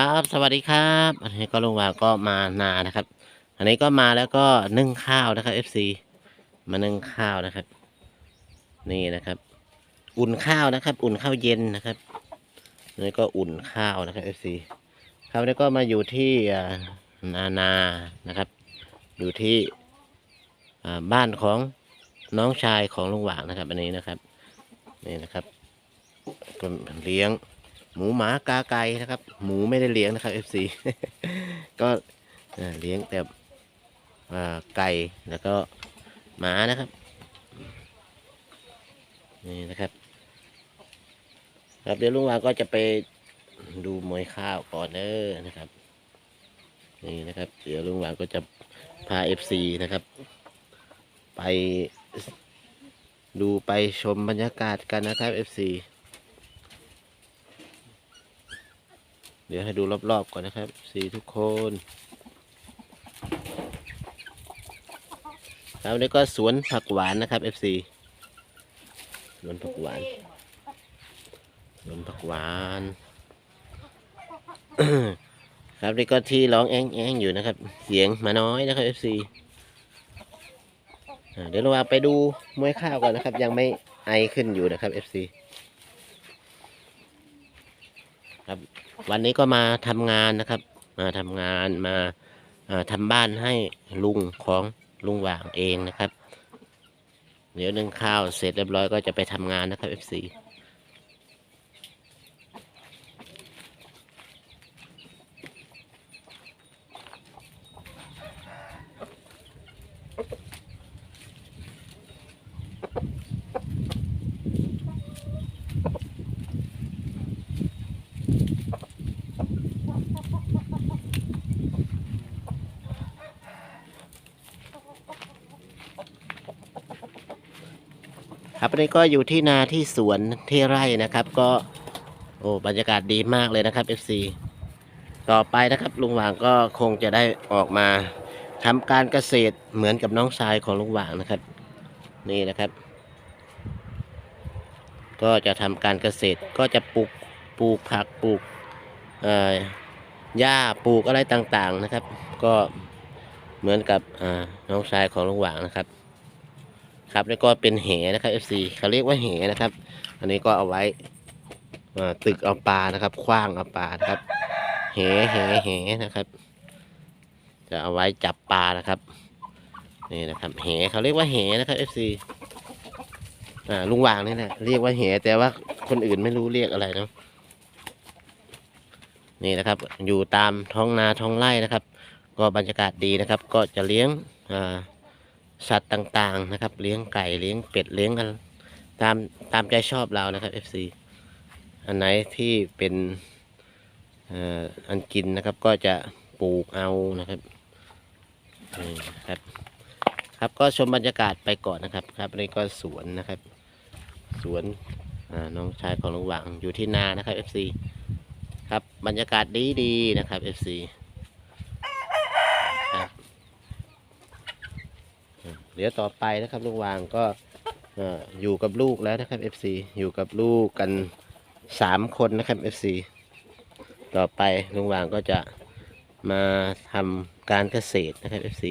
ครับสวัสดีครับอันนี้ก็ลุงวาก็มานานะครับ อันนี้ก็มาแล้วก็นึ่งข้าวนะครับ FC มานึ่งข้าวนะครับ นี่นะครับ อุ่นข้าวนะครับ อุ่นข้าวเย็นนะครับนี่ก็อุ่นข้าวนะครับ FC ครับนี้ก็มาอยู่ที่นานานะครับ อยู่ที่บ้านของน้องชายของลุงหว่างนะครับ อันนี้นะครับ นี่นะครับเลี้ยง หมูหมากาไก่นะครับ หมูไม่ได้เลี้ยงนะครับ FC ก็เอ่อเลี้ยงแต่ไก่แล้วก็หมานะครับนี่นะครับ ครับเดี๋ยวลุงวาก็จะไปดูมวยข้าวก่อนเด้อนะครับนี่นะครับ เดี๋ยวลุงวาก็จะพา FC นะครับ ไปดูไปชมบรรยากาศกันนะครับ FC เดี๋ยวให้ดูรอบๆก่อนนะครับ สีทุกคนแล้วนี่ก็สวนผักหวานนะครับ FC สวนผักหวานสวนผักหวาน ครับนี่ก็ที่ร้องแองแองอยู่นะครับ เสียงมาน้อยนะครับ FC เดี๋ยวเราไปดูมวยข้าวก่อนนะครับ ยังไม่ไอขึ้นอยู่นะครับ FC ครับ วันนี้ก็มาทำงานนะครับ มาทำงานมาทำทำบ้านให้ลุงของลุงหว่างเองนะครับ เดี๋ยวนึ่งข้าวเสร็จเรียบร้อยก็จะไปทำงานนะครับเอฟซีอั นี้ก็อยู่ที่นาที่สวนที่ไร่นะครับ ก็โอ้บรรยากาศดีมากเลยนะครับ FC ต่อไปนะครับลุงหว่างก็คงจะได้ออกมาทำการเกษตรเหมือนกับน้องชายของลุงหว่างนะครับ นี่นะครับ ก็จะทำการเกษตรก็จะปลูกปลูกผักปลูกเอ่อหญ้าปลูกอะไรต่างๆนะครับ ก็เหมือนกับน้องชายของลุงหว่างนะครับ ครับแล้วก็เป็นเหนะครับ FC เขาเรียกว่าเหนะครับ อันนี้ก็เอาไว้ตึกเอาปลานะครับคว้างเอาปลานะครับเหเหเหนะครับ จะเอาไว้จับปลานะครับนี่นะครับเหเขาเรียกว่าเหนะครับ FC อ่าลุงวางนี่แหละเรียกว่าเหแต่ว่าคนอื่นไม่รู้เรียกอะไรเนาะนี่นะครับ อยู่ตามท้องนาท้องไร่นะครับ ก็บรรยากาศดีนะครับ ก็จะเลี้ยงอ่า สัตว์ต่างๆนะครับ เลี้ยงไก่เลี้ยงเป็ดเลี้ยงกันตามตามใจชอบเรานะครับ FC อันไหนที่เป็นอ,อันกินนะครับก็จะปลูกเอานะครับนี่ครับ ครับก็ชมบรรยากาศไปก่อนนะครับ ครับนนี้ก็สวนนะครับ สวนน้องชายของลุงหวังอยู่ที่นานะครับ FC ครับบรรยากาศดีๆนะครับ FC ครับ เดี๋ยวต่อไปนะครับลุงวางก็เอ่อยู่กับลูกแล้วนะครับ FC อยู่กับลูกกันสามคนนะครับ FC ต่อไปลุงวางก็จะมาทำการเกษตรนะครับ FC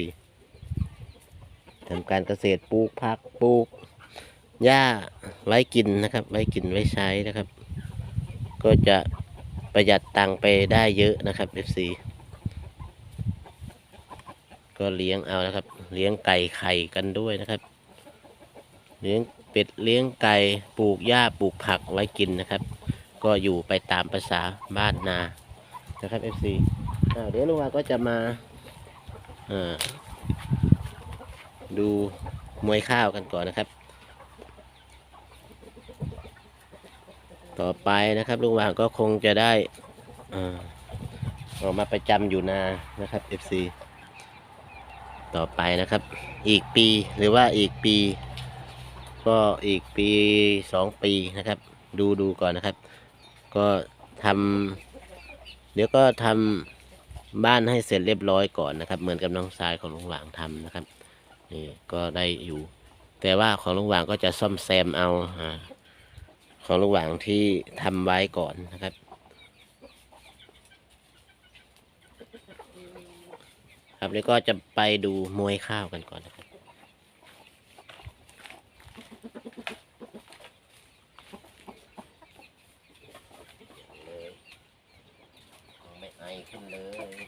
ทำการเกษตรปลูกผักปลูกหญ้าไว้กินนะครับ ไว้กินไว้ใช้นะครับ ก็จะประหยัดตังค์ไปได้เยอะนะครับ FC ก็เลี้ยงเอานะครับ เลี้ยงไก่ไข่กันด้วยนะครับ เลี้ยงเป็ดเลี้ยงไก่ปลูกหญ้าปลูกผักไว้กินนะครับ ก็อยู่ไปตามภาษาบ้านนานะครับ FC อ่าเดี๋ยวลุงวาก็จะมาดูมวยข้าวกันก่อนนะครับ ต่อไปนะครับลุงวางก็คงจะได้ออกมาประจำอยู่นานะครับ FC ต่อไปนะครับ อีกปีหรือว่าอีกปี ก็อีกปีสองปีนะครับ ดูดูก่อนนะครับ ก็ทำเดี๋ยวก็ทำบ้านให้เสร็จเรียบร้อยก่อนนะครับ เหมือนกับน้องชายของลุงหวางทำนะครับนี่ก็ได้อยู่ แต่ว่าของลุงหวางก็จะซ่อมแซมเอาของลุงหวางที่ทำไว้ก่อนนะครับ ครับ แล้วก็จะไปดูมวยข้าวกันก่อนนะครับเลยไม่ไอขึ้นเลย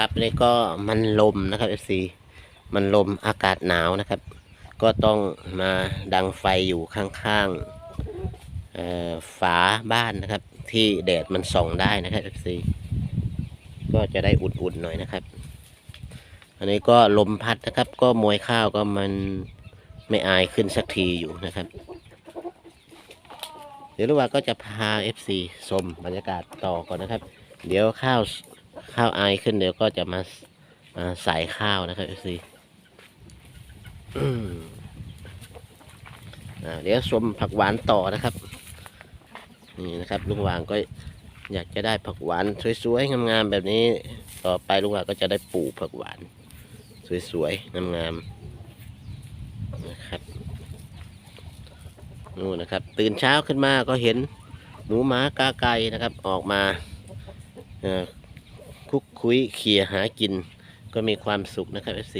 ครับนี่ก็มันลมนะครับ FC มันลมอากาศหนาวนะครับ ก็ต้องมาดังไฟอยู่ข้างๆฝาบ้านนะครับ ที่แดดมันส่องได้นะครับ FC ก็จะได้อุ่นๆหน่อยนะครับ อันนี้ก็ลมพัดนะครับ ก็มวยข้าวก็มันไม่อายขึ้นสักทีอยู่นะครับ เดี๋ยวลูกว่าก็จะพา FC ชมบรรยากาศต่อก่อนนะครับ เดี๋ยวข้าว ข้าวไอขึ้นเดี๋ยวก็จะมามาใส่ข้าวนะครับ FC อืมอ่าเดี๋ยวชมผักหวานต่อนะครับ นี่นะครับลุงวางก็อยากจะได้ผักหวานสวยๆงามๆแบบนี้ต่อไปลุงวางก็จะได้ปลูกผักหวาน สวยๆงามๆนะครับนู่นนะครับ ตื่นเช้าขึ้นมาก็เห็นหมูหมากาไก่นะครับ ออกมาอ่อ คุกคุยเขี่ยหากิน ก็มีความสุขนะครับ FC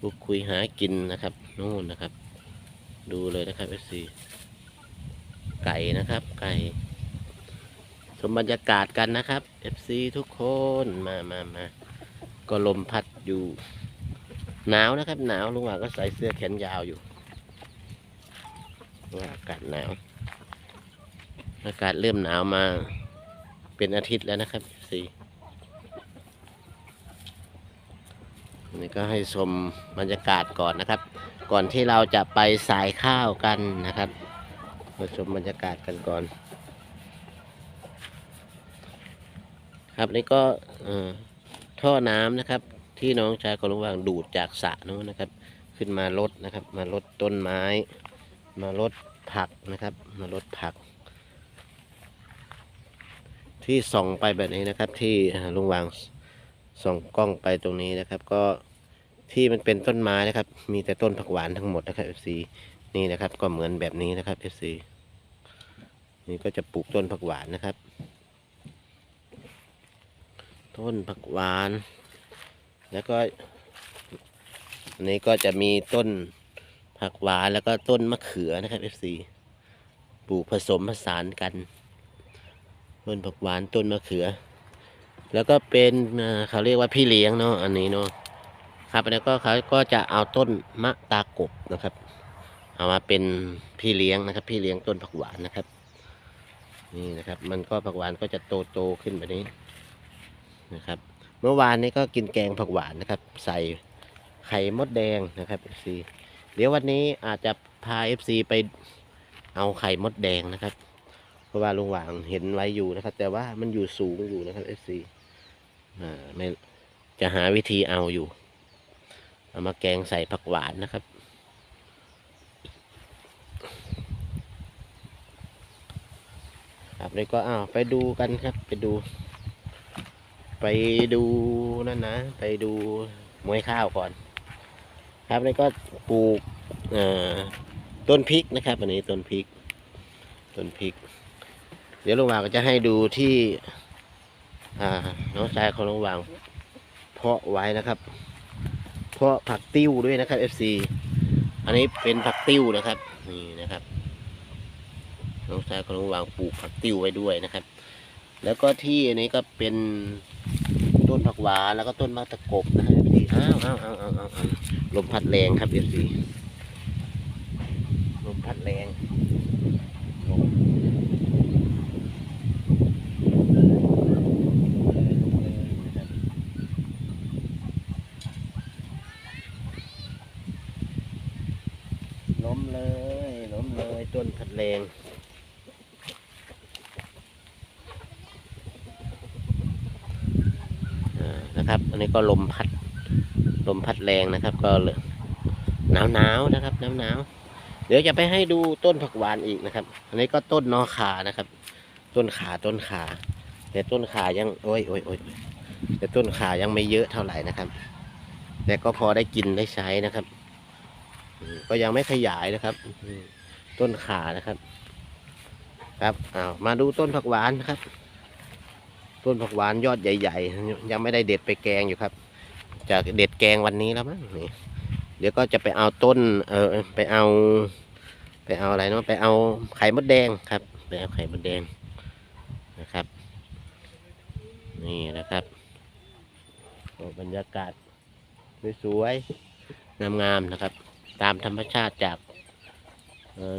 คุกคุยหากินนะครับนู่นนะครับ ดูเลยนะครับ FC ไก่นะครับ ไก่ ชมบรรยากาศกันนะครับ FC ทุกคนมามามาก็ลมพัดอยู่ หนาวนะครับ หนาวลุงหว่าก็ใส่เสื้อแขนยาวอยู่อากาศหนาว อากาศเริ่มหนาวมาเป็นอาทิตย์แล้วนะครับ FC อั นี่ก็ให้ชมบรรยากาศก่อนนะครับ ก่อนที่เราจะไปสายข้าวกันนะครับ มาชมบรรยากาศกันก่อน ครับนี่ก็ท่อน้ำนะครับ ที่น้องชายของลุงวางดูดจากสระนู้นนะครับ ขึ้นมาลดนะครับ มาลดต้นไม้ มาลดผักนะครับ มาลดผัก ที่ส่องไปแบบนี้นะครับ ที่ลุงวางส่องกล้องไปตรงนี้นะครับก็ ที่มันเป็นต้นไม้นะครับ มีแต่ต้นผักหวานทั้งหมดนะครับ FC นี่นะครับ ก็เหมือนแบบนี้นะครับ FC นี่ก็จะปลูกต้นผักหวานนะครับ ต้นผักหวาน แล้วก็อันนี้ก็จะมีต้นผักหวานแล้วก็ต้นมะเขือนะครับ FC ปลูกผสมผสานกัน ต้นผักหวานต้นมะเขือ แล้วก็เป็นเขาเรียกว่าพี่เลี้ยงเนาะอันนี้เนาะ ครับแล้วก็เขาก็จะเอาต้นมะตากบนะครับ เอามาเป็นพี่เลี้ยงนะครับ พี่เลี้ยงต้นผักหวานนะครับ นี่นะครับ มันก็ผักหวานก็จะโตโตขึ้นแบบนี้นะครับ เมื่อวานนี้ก็กินแกงผักหวานนะครับ ใส่ไข่มดแดงนะครับ FC เดี๋ยววันนี้อาจจะพา FC ไปเอาไข่มดแดงนะครับ เพราะว่าลุงหวางเห็นไว้อยู่นะครับ แต่ว่ามันอยู่สูงอยู่นะครับ FC อ่าไม่จะหาวิธีเอาอยู่ เอามาแกงใส่ผักหวานนะครับ ครับเลยก็อ้าวไปดูกันครับ ไปดู ไปดูนั่นนะ ไปดูมวยข้าวก่อน ครับแล้วก็ปลูกต้นพริกนะครับอันนี้ต้นพริก ต้นพริก เดี๋ยวลุงวางก็จะให้ดูที่น้องชายของลุงวางเพาะไว้นะครับ เพาะผักติ้วด้วยนะครับ FC อันนี้เป็นผักติ้วนะครับนี่นะครับน้องชายของลุงวางปลูกผักติ้วไว้ด้วยนะครับ แล้วก็ที่อันนี้ก็เป็นต้นผักหวานแล้วก็ต้นมะตะกบนะครับพี่อ้าวอ้าวอ้าวอ้าวอ้าวอ้าวลมพัดแรงครับเอฟซีลมพัดแรงลม เลยล้มเลยต้นพัดแรงอ่า นะครับอันนี้ก็ลมพัด ลมพัดแรงนะครับ ก็เลยหนาวหนาวนะครับหนาวหนาวเดี๋ยวจะไปให้ดูต้นผักหวานอีกนะครับ อันนี้ก็ต้นนอขานะครับ ต้นขาต้นขา แต่ต้นขายังโอ้ยโอ้ยโอ้ยแต่ต้นขายังไม่เยอะเท่าไหร่นะครับ แต่ก็พอได้กินได้ใช้นะครับ ก็ยังไม่ขยายนะครับ ต้นขานะครับ ครับอ้าวมาดูต้นผักหวานนะครับ ต้นผักหวานยอดใหญ่ๆ ยังไม่ได้เด็ดไปแกงอยู่ครับ จะเด็ดแกงวันนี้แล้วมั้งนี่เดี๋ยวก็จะไปเอาต้นเออไปเอา ไปเอาอะไรเนาะไปเอาไข่มดแดงครับไปเอาไข่มดแดงนะครับ นี่นะครับโอ้บรรยากาศสวยๆงามๆนะครับ ตามธรรมชาติจาก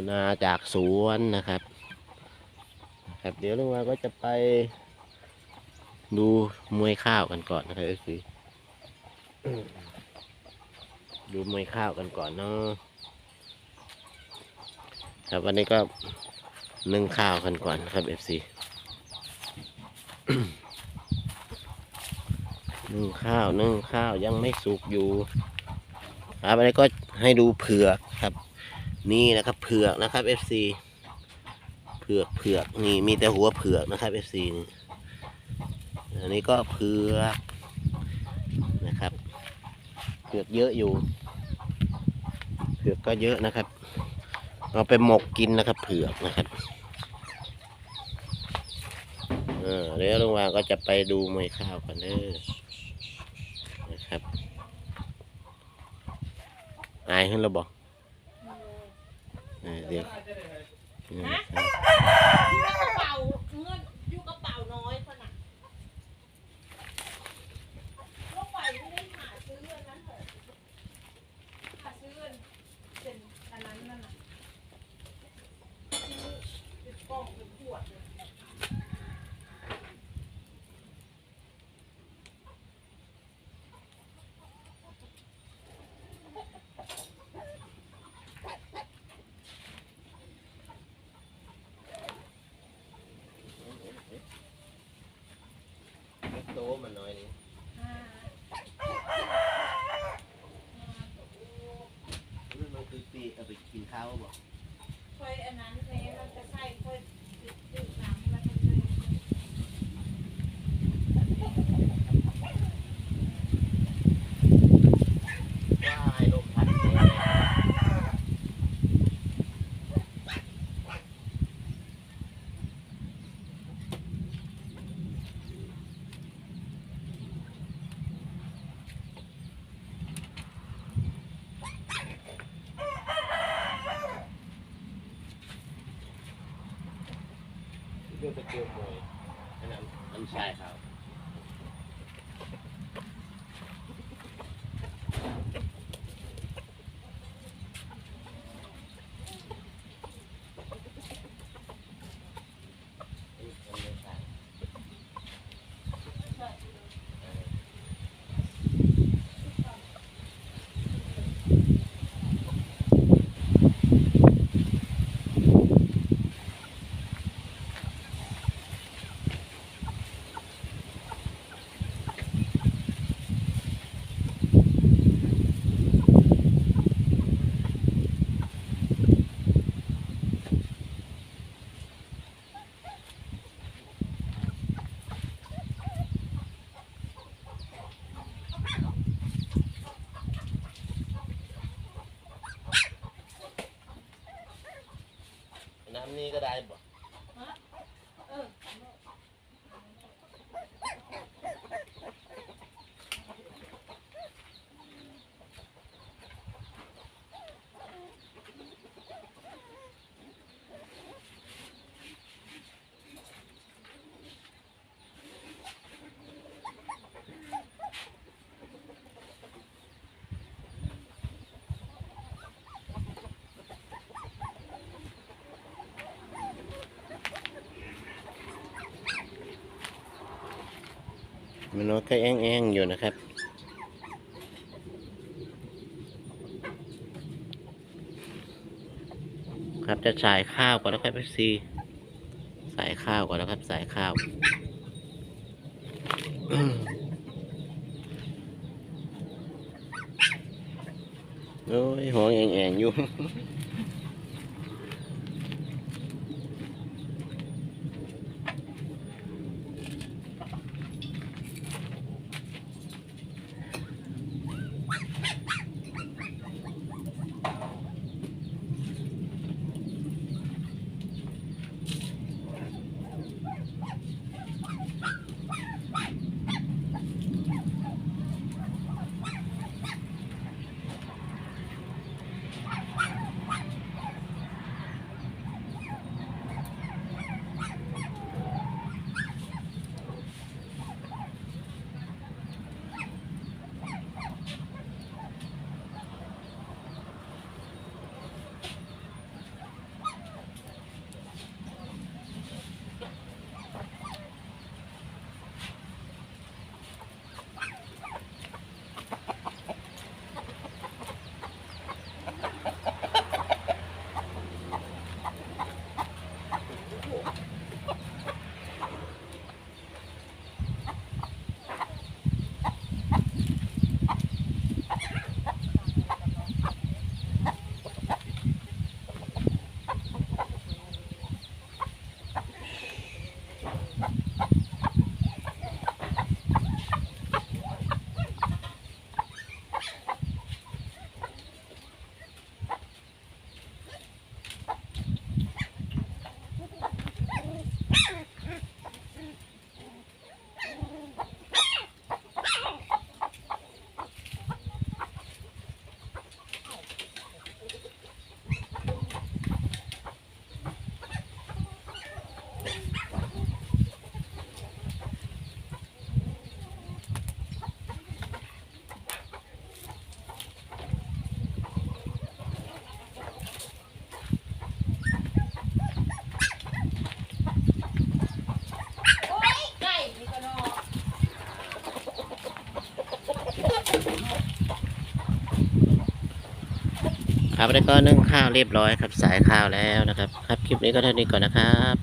นาจากสวนนะครับ ครับเดี๋ยวลุงวาก็จะไป ดูมวยข้าวกันก่อนนะครับเอฟซีดูมวยข้าวกันก่อนเนาะครับวันนี้ก็นึ่งข้าวกันก่อนนะครับเอฟซีนึ่งข้าวนึ่งข้าวยังไม่สุกอยู่ครับอันนี้ก็ให้ดูเผือกครับ นี่นะครับเผือกนะครับ FC เผือกเผือกนี่มีแต่หัวเผือกนะครับ FC นี่ อันนี้ก็เผือกนะครับเผือกเยอะอยู่เผือกก็เยอะนะครับ เอาไปหมกกินนะครับ เผือกนะครับเออเดี๋ยวลุงวางก็จะไปดูมวยข้าวกันเด้อนะครับอายขึ้นเราบอกเออเดี๋ยวเออครับ อยู่กระเป๋าเงินอยู่กระเป๋าน้อยขนาดลงไปไม่ได้หาซื้ออันนั้นเหรอหาซื้ออันเป็นอันนั้นนั่นน่ะซื้อเป็นกล่องเป็นขวดเลย โตมันน้อยนี่ อ่า มันคือปีเอาไปกินข้าวบอก ค่อยอันนั้นเลยมันจะใส่ค่อยดื่มน้ำแล้วมันเลย ว่าให้ลมพัดแรงเรื่อง ไปเกี่ยวมวยอันนั้นอันชายเน้ำนี้ก็ได้บ่เออ มันน้อยก็แอ้งแองๆอยู่นะครับ ครับจะจ่ายข้าวก่อนนะครับเอฟซีใส่ข้าวก่อนนะครับใส่ข้าวโอ้ยหัวแองๆอยู่ ครับแล้วก็นึ่งข้าวเรียบร้อยครับสายข้าวแล้วนะครับ ครับคลิปนี้ก็เท่านี้ก่อนนะครับ